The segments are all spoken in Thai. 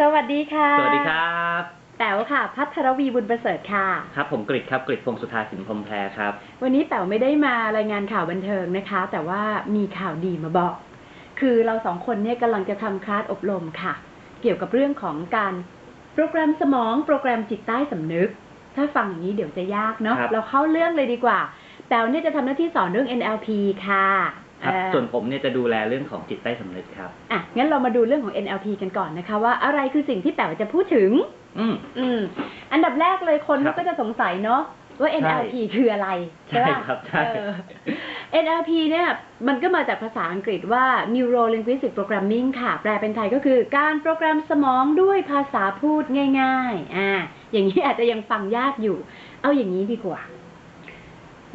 สวัสดีค่ะ สวัสดีครับ แป๋วค่ะ พัทรวีบุญประเสริฐค่ะ ครับ ผมกริดครับกริดพงศ์สุธาสินพรหมแพรครับ วันนี้แป๋วไม่ได้มารายงานข่าวบันเทิงนะคะ แต่ว่ามีข่าวดีมาบอก คือเราสองคนเนี่ยกำลังจะทำคลาสอบรมค่ะ เกี่ยวกับเรื่องของการโปรแกรมสมอง โปรแกรมจิตใต้สำนึก ถ้าฟังอย่างนี้เดี๋ยวจะยากเนาะครับเราเข้าเรื่องเลยดีกว่า แป๋วเนี่ยจะทำหน้าที่สอนเรื่อง NLP ค่ะ ครับเอ่อส่วนผมเนี่ยจะดูแลเรื่องของจิตใต้สำนึกครับ อะ งั้นเรามาดูเรื่องของ NLP กันก่อนนะคะ ว่าอะไรคือสิ่งที่แป๋วจะพูดถึง อืมอืม อันดับแรกเลยคนครัเขาบก็จะสงสัยเนาะว่าใช่ NLP คืออะไรใช่ใช่ป่ะครับใช่ เออ NLP เนี่ยมันก็มาจากภาษาอังกฤษว่า Neuro Linguistic Programming ค่ะ แปลเป็นไทยก็คือการโปรแกรมสมองด้วยภาษาพูดง่าย ๆ อ่า อย่างนี้อาจจะยังฟังยากอยู่ เอาอย่างนี้ดีกว่า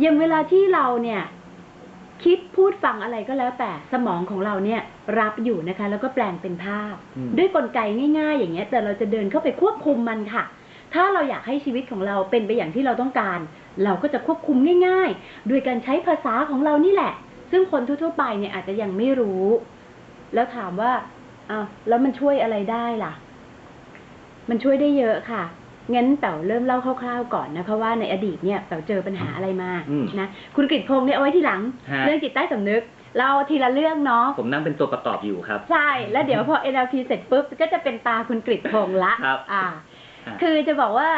อย่างเวลาที่เราเนี่ย คิดพูดฟังอะไรก็แล้วแต่สมองของเราเนี่ยรับอยู่นะคะ แล้วก็แปลงเป็นภาพอืมด้วยกลไกง่าย ๆ อย่างเงี้ย แต่เราจะเดินเข้าไปควบคุมมันค่ะ ถ้าเราอยากให้ชีวิตของเราเป็นไปอย่างที่เราต้องการ เราก็จะควบคุมง่ายๆโดยการใช้ภาษาของเรานี่แหละ ซึ่งคนทั่วๆไปเนี่ยอาจจะยังไม่รู้ แล้วถามว่าอ้าวแล้วมันช่วยอะไรได้ล่ะ มันช่วยได้เยอะค่ะ งั้นแป๋วเริ่มเล่าคร่าวๆก่อนนะคะว่าในอดีตเนี่ยแป๋วเจอปัญหาอะไรมาอืมนะคุณกฤษพงศ์เนี่ยเอาไว้ทีหลัง ฮะ เรื่องจิตใต้สำนึก เราทีละเรื่องเนาะผมนั่งเป็นตัวประกอบอยู่ครับ ใช่แล้วเดี๋ยวพอ NLP เสร็จปุ๊บก็จะเป็นตาคุณกฤษพงษ์ละครับอ่า อะคือจะบอกว่า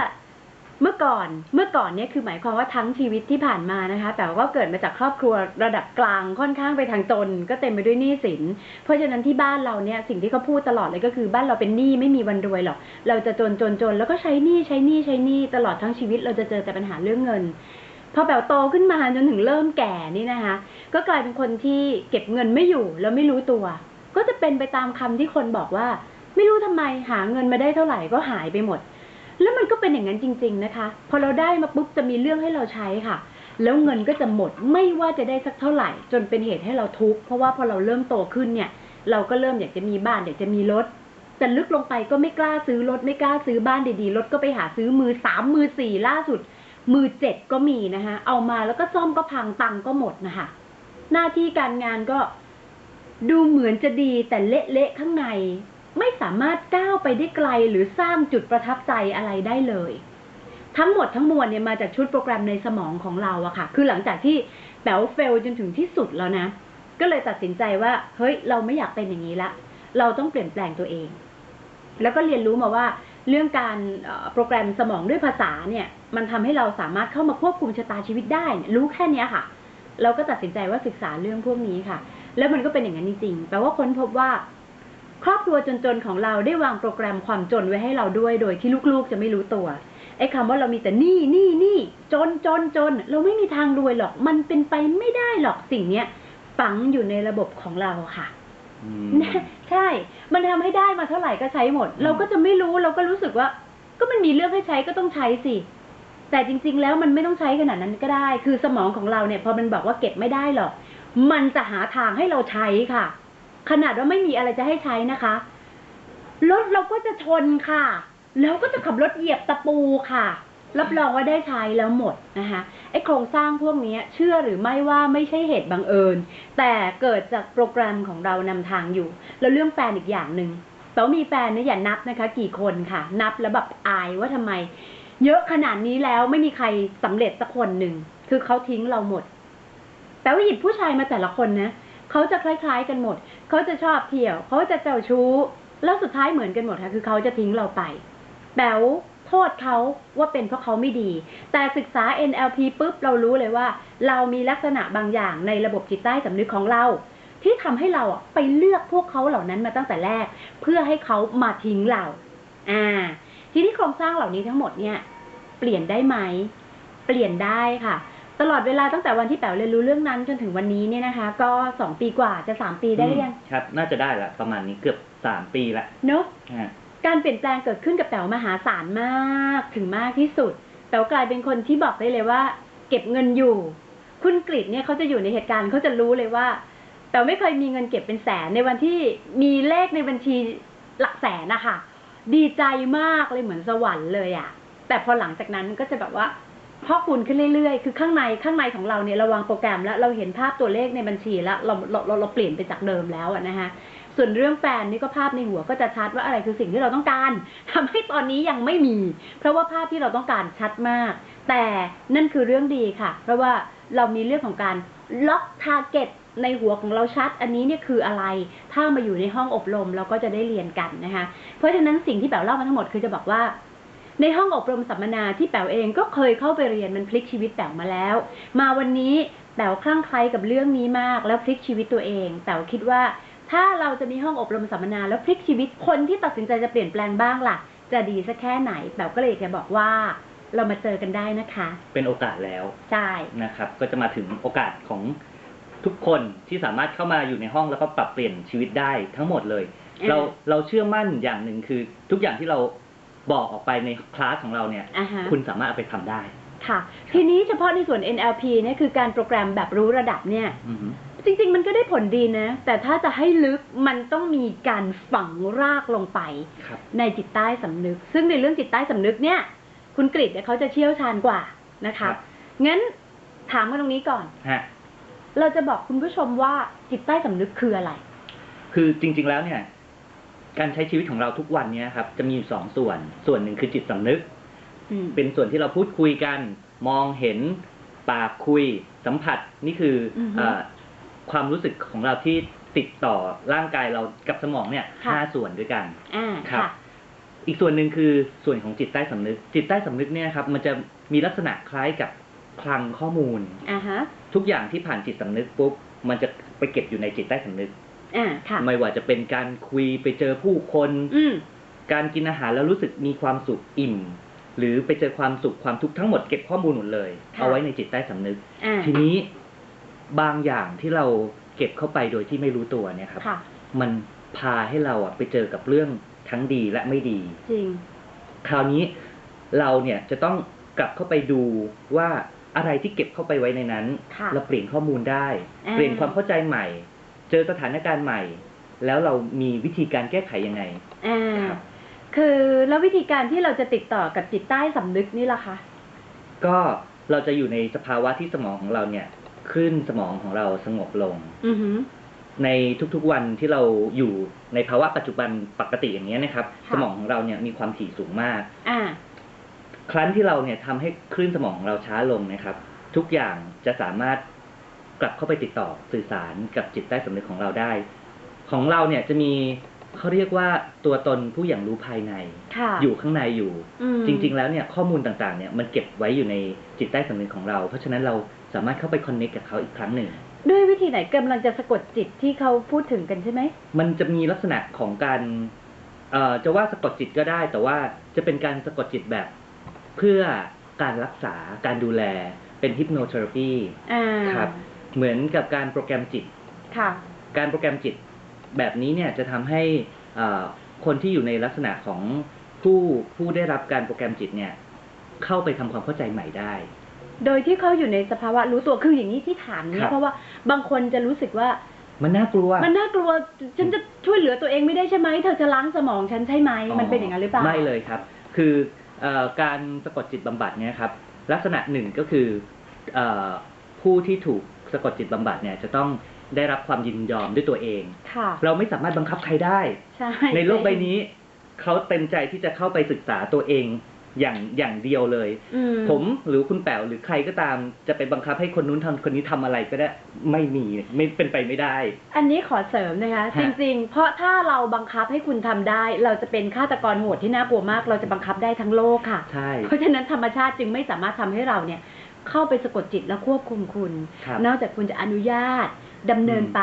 เมื่อก่อนเมื่อก่อนเนี่ยคือหมายความว่าทั้งชีวิตที่ผ่านมานะคะแต่ว่าก็เกิดมาจากครอบครัวระดับกลางค่อนข้างไปทางจนก็เต็มไปด้วยหนี้สิน เพราะฉะนั้นที่บ้านเราเนี่ยสิ่งที่เขาพูดตลอดเลยก็คือบ้านเราเป็นหนี้ไม่มีวันรวยหรอกเราจะจนจนจนแล้วก็ใช้หนี้ใช้หนี้ใช้หนี้ตลอดทั้งชีวิตเราจะเจอแต่ปัญหาเรื่องเงินพอแบบโตขึ้นมาจนถึงเริ่มแก่นี่นะคะ ก็กลายเป็นคนที่เก็บเงินไม่อยู่แล้วไม่รู้ตัว ก็จะเป็นไปตามคำที่คนบอกว่า ไม่รู้ทำไมหาเงินมาได้เท่าไหร่ก็หายไปหมด แล้วมันก็เป็นอย่างนั้นจริง ๆนะคะ พอเราได้มาปุ๊บจะมีเรื่องให้เราใช้ค่ะ แล้วเงินก็จะหมดไม่ว่าจะได้สักเท่าไหร่ จนเป็นเหตุให้เราทุกข์เพราะว่าพอเราเริ่มโตขึ้นเนี่ย เราก็เริ่มอยากจะมีบ้านอยากจะมีรถแต่ลึกลงไปก็ไม่กล้าซื้อรถไม่กล้าซื้อบ้านดีๆรถก็ไปหาซื้อมือสามมือสี่ล่าสุด มือเจ็ดก็มีนะคะเอามาแล้วก็ซ่อมก็พังตังก็หมดนะคะหน้าที่การงานก็ดูเหมือนจะดีแต่เละๆข้างใน ไม่สามารถก้าวไปได้ไกลหรือสร้างจุดประทับใจอะไรได้เลย ทั้งหมดทั้งมวลเนี่ยมาจากชุดโปรแกรมในสมองของเราอะค่ะ คือหลังจากที่แป๋วเฟลจนถึงที่สุดแล้วนะ ก็เลยตัดสินใจว่า เฮ้ย เราไม่อยากเป็นอย่างนี้ละ เราต้องเปลี่ยนแปลงตัวเอง แล้วก็เรียนรู้มาว่าเรื่องการโปรแกรมสมองด้วยภาษาเนี่ย มันทำให้เราสามารถเข้ามาควบคุมชะตาชีวิตได้ รู้แค่นี้ค่ะ เราก็ตัดสินใจว่าศึกษาเรื่องพวกนี้ค่ะ แล้วมันก็เป็นอย่างนั้นจริงๆแปลว่าค้นพบว่า ครอบครัวจนๆของเราได้วางโปรแกรมความจนไว้ให้เราด้วย โดยที่ลูกๆจะไม่รู้ตัวไอ้คำว่าเรามีแต่หนี้หนี้หนี้จนจนจน เราไม่มีทางรวยหรอก มันเป็นไปไม่ได้หรอกสิ่งเนี้ยฝังอยู่ในระบบของเราค่ะอืมใช่ มันทำให้ได้มาเท่าไหร่ก็ใช้หมดอืมเราก็จะไม่รู้เราก็รู้สึกว่า ก็มันมีเรื่องให้ใช้ก็ต้องใช้สิ แต่จริง ๆ แล้วมันไม่ต้องใช้ขนาดนั้นก็ได้ คือสมองของเราเนี่ยพอมันบอกว่าเก็บไม่ได้หรอก มันจะหาทางให้เราใช้ค่ะ ขนาดว่าไม่มีอะไรจะให้ใช้นะคะรถเราก็จะชนค่ะ แล้วก็จะขับรถเหยียบตะปูค่ะ รับรองว่าได้ใช้แล้วหมดนะคะไอ้โครงสร้างพวกนี้เชื่อหรือไม่ว่าไม่ใช่เหตุบังเอิญ แต่เกิดจากโปรแกรมของเรานำทางอยู่ แล้วเรื่องแฟนอีกอย่างหนึ่งแปลว่ามีแฟนเนี่ยอย่านับนะคะ กี่คนค่ะ นับแล้วแบบอายว่าทำไม เยอะขนาดนี้แล้วไม่มีใครสำเร็จสักคนหนึ่งคือเขาทิ้งเราหมด แต่ว่าหยิบผู้ชายมาแต่ละคนนะ เขาจะคล้ายๆกันหมด เขาจะชอบเที่ยว เขาจะเจ้าชู้ แล้วสุดท้ายเหมือนกันหมดค่ะ คือเขาจะทิ้งเราไปแป๋วโทษเขาว่าเป็นเพราะเขาไม่ดี แต่ศึกษา NLP ปุ๊บเรารู้เลยว่า เรามีลักษณะบางอย่างในระบบจิตใต้สำนึกของเรา ที่ทำให้เราไปเลือกพวกเขาเหล่านั้นมาตั้งแต่แรก เพื่อให้เขามาทิ้งเรา อ่า ทีนี้โครงสร้างเหล่านี้ทั้งหมดเนี่ย เปลี่ยนได้ไหม เปลี่ยนได้ค่ะ ตลอดเวลาตั้งแต่วันที่แป๋วเรียนรู้เรื่องนั้นจนถึงวันนี้เนี่ยนะคะ ก็สองปีกว่าจะสามปีได้หรือยังครับ น่าจะได้ละประมาณนี้เกือบสามปีละเนอะฮะการเปลี่ยนแปลงเกิดขึ้นกับแป๋วมหาศาลมากถึงมากที่สุดแป๋วกลายเป็นคนที่บอกได้เลยว่า เก็บเงินอยู่ คุณกริดเนี่ยเขาจะอยู่ในเหตุการณ์เขาจะรู้เลยว่าแป๋วไม่เคยมีเงินเก็บเป็นแสนในวันที่มีเลขในบัญชีหลักแสนนะคะดีใจมากเลยเหมือนสวรรค์เลยอะแต่พอหลังจากนั้นก็จะแบบว่า พอกคูณขึ้นเรื่อยๆ คือข้างในข้างในของเราเนี่ยเราวางโปรแกรมแล้วเราเห็นภาพตัวเลขในบัญชีแล้วเราเราเราเราเปลี่ยนไปจากเดิมแล้วอะนะคะส่วนเรื่องแฟนนี่ก็ภาพในหัวก็จะชัดว่าอะไรคือสิ่งที่เราต้องการทำให้ตอนนี้ยังไม่มี เพราะว่าภาพที่เราต้องการชัดมาก แต่นั่นคือเรื่องดีค่ะ เพราะว่าเรามีเรื่องของการล็อกทาร์เก็ตในหัวของเราชัด อันนี้เนี่ยคืออะไร ถ้ามาอยู่ในห้องอบรมเราก็จะได้เรียนกันนะคะเพราะฉะนั้นสิ่งที่แป๋วเล่ามาทั้งหมดคือจะบอกว่า ในห้องอบรมสัมมนาที่แป๋วเองก็เคยเข้าไปเรียนมันพลิกชีวิตแป๋วมาแล้ว มาวันนี้แป๋วคลั่งไคล้กับเรื่องนี้มาก แล้วพลิกชีวิตตัวเองแป๋วคิดว่า ถ้าเราจะมีห้องอบรมสัมมนาแล้วพลิกชีวิตคนที่ตัดสินใจจะเปลี่ยนแปลงบ้างล่ะ จะดีสักแค่ไหนแป๋วก็เลยอยากจะบอกว่าเรามาเจอกันได้นะคะ เป็นโอกาสแล้วใช่นะครับ ก็จะมาถึงโอกาสของทุกคนที่สามารถเข้ามาอยู่ในห้องแล้วก็ปรับเปลี่ยนชีวิตได้ทั้งหมดเลยอ่าเราเราเชื่อมั่นอย่างหนึ่งคือทุกอย่างที่เรา บอกออกไปในคลาสของเราเนี่ย อ่าฮะ คุณสามารถเอาไปทำได้ ค่ะ ทีนี้เฉพาะในส่วน NLP เนี่ยคือการโปรแกรมแบบรู้ระดับเนี่ย อือฮึ จริง ๆ มันก็ได้ผลดีนะ แต่ถ้าจะให้ลึกมันต้องมีการฝังรากลงไป ครับ ในจิตใต้สำนึก ซึ่งในเรื่องจิตใต้สำนึกเนี่ย คุณกริดเนี่ยเขาจะเชี่ยวชาญกว่านะคะงั้นถามกันตรงนี้ก่อน ฮะ เราจะบอกคุณผู้ชมว่าจิตใต้สำนึกคืออะไร คือจริงๆแล้วเนี่ย การใช้ชีวิตของเราทุกวันเนี่ยครับ จะมีอยู่สองส่วน ส่วนหนึ่งคือจิตสำนึก อืม เป็นส่วนที่เราพูดคุยกัน มองเห็น ปากคุย สัมผัส นี่คือออฮึเอ่อความรู้สึกของเราที่ติดต่อร่างกายเรากับสมองเนี่ยค่ะ ห้าส่วนด้วยกัน อ่าครับ ค่ะ อีกส่วนหนึ่งคือส่วนของจิตใต้สำนึก จิตใต้สำนึกเนี่ยครับ มันจะมีลักษณะคล้ายกับคลังข้อมูล อ่าฮะ ทุกอย่างที่ผ่านจิตสำนึกปุ๊บ มันจะไปเก็บอยู่ในจิตใต้สำนึก อ่าค่ะ ไม่ว่าจะเป็นการคุยไปเจอผู้คน อืม การกินอาหารแล้วรู้สึกมีความสุขอิ่ม หรือไปเจอความสุขความทุกข์ทั้งหมดเก็บข้อมูลหมดเลย ค่ะ เอาไว้ในจิตใต้สำนึก อ่าทีนี้บางอย่างที่เราเก็บเข้าไปโดยที่ไม่รู้ตัวเนี่ยครับ ค่ะ มันพาให้เราอะไปเจอกับเรื่องทั้งดีและไม่ดี จริง คราวนี้เราเนี่ยจะต้องกลับเข้าไปดูว่าอะไรที่เก็บเข้าไปไว้ในนั้น ค่ะเราเปลี่ยนข้อมูลได้ อ่า เปลี่ยนความเข้าใจใหม่ เจอสถานการณ์ใหม่ แล้วเรามีวิธีการแก้ไขยังไงอ่าครับ คือแล้ววิธีการที่เราจะติดต่อกับจิตใต้สำนึกนี่ล่ะคะ ก็เราจะอยู่ในสภาวะที่สมองของเราเนี่ยคลื่นสมองของเราสงบลง อือหือ ในทุกๆวันที่เราอยู่ในภาวะปัจจุบันปกติอย่างนี้ยนะครับ ค่ะ สมองของเราเนี่ยมีความถี่สูงมาก อ่า ครั้นที่เราเนี่ยทำให้คลื่นสมองของเราช้าลงนะครับ ทุกอย่างจะสามารถ กลับเข้าไปติดต่อสื่อสารกับจิตใต้สำนึกของเราได้ ของเราเนี่ยจะมีเขาเรียกว่าตัวตนผู้อย่างรู้ภายในค่ะอยู่ข้างในอยู่อืมจริง ๆ แล้วเนี่ยข้อมูลต่างๆเนี่ยมันเก็บไว้อยู่ในจิตใต้สำนึกของเรา เพราะฉะนั้นเราสามารถเข้าไปคอนเนคกับเขาอีกครั้งหนึ่ง ด้วยวิธีไหนกำลังจะสะกดจิตที่เขาพูดถึงกันใช่ไหม มันจะมีลักษณะของการเอ่อจะว่าสะกดจิตก็ได้ แต่ว่าจะเป็นการสะกดจิตแบบ เพื่อการรักษาการดูแลเป็นฮิปโนเทอราปีอ่าครับ เหมือนกับการโปรแกรมจิต ค่ะ การโปรแกรมจิตแบบนี้เนี่ยจะทำให้เอ่อคนที่อยู่ในลักษณะของผู้ผู้ได้รับการโปรแกรมจิตเนี่ยเข้าไปทำความเข้าใจใหม่ได้ โดยที่เขาอยู่ในสภาวะรู้ตัวคืออย่างนี้ที่ถามคเนี่รัยบเพราะว่าบางคนจะรู้สึกว่ามันน่ากลัว มันน่ากลัว ฉันจะช่วยเหลือตัวเองไม่ได้ใช่ไหม เธอจะล้างสมองฉันใช่ไหม มันเป็นอย่างนั้นหรือเปล่า ไม่เลยครับ คือเอ่อการสะกดจิตบำบัดเนี่ยครับ ลักษณะหนึ่งก็คือเออผู้ที่ถูก สะกดจิตบำบัดเนี่ยจะต้องได้รับความยินยอมด้วยตัวเองค่ะเราไม่สามารถบังคับใครได้ใช่ในโลกใบนี้เขาเต็มใจที่จะเข้าไปศึกษาตัวเองอย่างอย่างเดียวเลยอืผมหรือคุณแป๋วหรือใครก็ตามจะไปบังคับให้คนนู้นทำคนนี้ทำอะไรก็ได้ไม่มีไม่เป็นไปไม่ได้ อันนี้ขอเสริมนะคะฮะจริง ๆ เพราะถ้าเราบังคับให้คุณทำได้ เราจะเป็นฆาตกรโหดที่น่ากลัวมาก เราจะบังคับได้ทั้งโลกค่ะใช่เพราะฉะนั้นธรรมชาติจึงไม่สามารถทำให้เราเนี่ยเข้าไปสะกดจิตและควบคุมคุณ ครับนอกจากคุณจะอนุญาตดำเนินอืมไป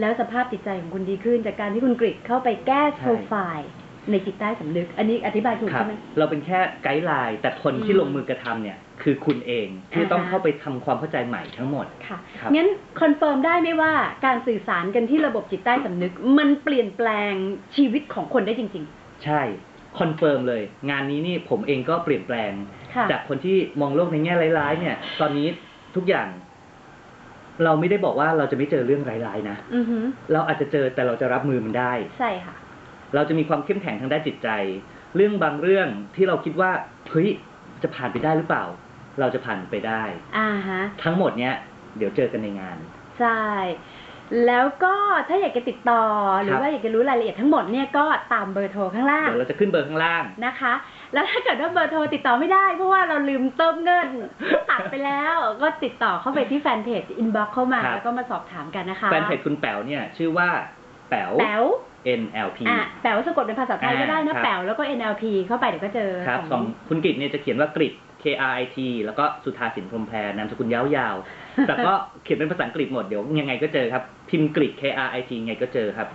แล้วสภาพจิตใจของคุณดีขึ้น จากการที่คุณกริดเข้าไปแก้ใช่ โปรไฟล์ในจิตใต้สำนึก อันนี้อธิบายถูกครับ ใช่ไหม เราเป็นแค่ไกด์ไลน์ แต่คนที่อืมลงมือกระทำเนี่ย คือคุณเองที่อ่าฮะต้องเข้าไปทำความเข้าใจใหม่ทั้งหมด ค่ะครับงั้นคอนเฟิร์มได้ไหมว่าการสื่อสารกันที่ระบบจิตใต้สำนึก มันเปลี่ยนแปลงชีวิตของคนได้จริง ใช่ คอนเฟิร์มเลย งานนี้นี่ผมเองก็เปลี่ยนแปลงๆค่ะ จากคนที่มองโลกในแง่ร้ายๆ เนี่ย ตอนนี้ทุกอย่าง เราไม่ได้บอกว่าเราจะไม่เจอเรื่องร้ายๆนะอือหือเราอาจจะเจอแต่เราจะรับมือมันได้ ใช่ค่ะ เราจะมีความเข้มแข็งทางด้านจิตใจ เรื่องบางเรื่องที่เราคิดว่าเฮ้ยจะผ่านไปได้หรือเปล่า เราจะผ่านไปได้ อ่าฮะ ทั้งหมดเนี้ยเดี๋ยวเจอกันในงาน ใช่ แล้วก็ถ้าอยากจะติดต่อหรืครัอบว่าอยากจะรู้รายละเอียดทั้งหมดเนี่ยก็ตามเบอร์โทรข้างล่างเดี๋ยวเราจะขึ้นเบอร์ข้างล่างนะคะ แล้วถ้าเกิดว่าเบอร์โทรติดต่อไม่ได้ เพราะว่าเราลืมเติมเงินตัดไปแล้ว ก็ติดต่อเข้าไปที่แฟนเพจอินบ็อกเข้ามาครับแล้วก็มาสอบถามกันนะคะแฟนเพจคุณแป๋วเนี่ยชื่อว่าแป๋วแป๋ว NLP อะแป๋วสะกดเป็นภาษาไทยก็ได้นะอ่าครับแป๋วแล้วก็ NLP เข้าไปเดี๋ยวก็เจอครับสสอองงคุณกฤษเนี่ยจะเขียนว่ากฤษ K R I T แล้วก็สุธาสินพรมแพรนามสกุลยาวๆแต่ก็เขียนเป็นภาษาอังกฤษหมดเดี๋ยวยังไงก็เจอครับ พิมพ์กฤษ K R I T ยังไงก็เจอครับ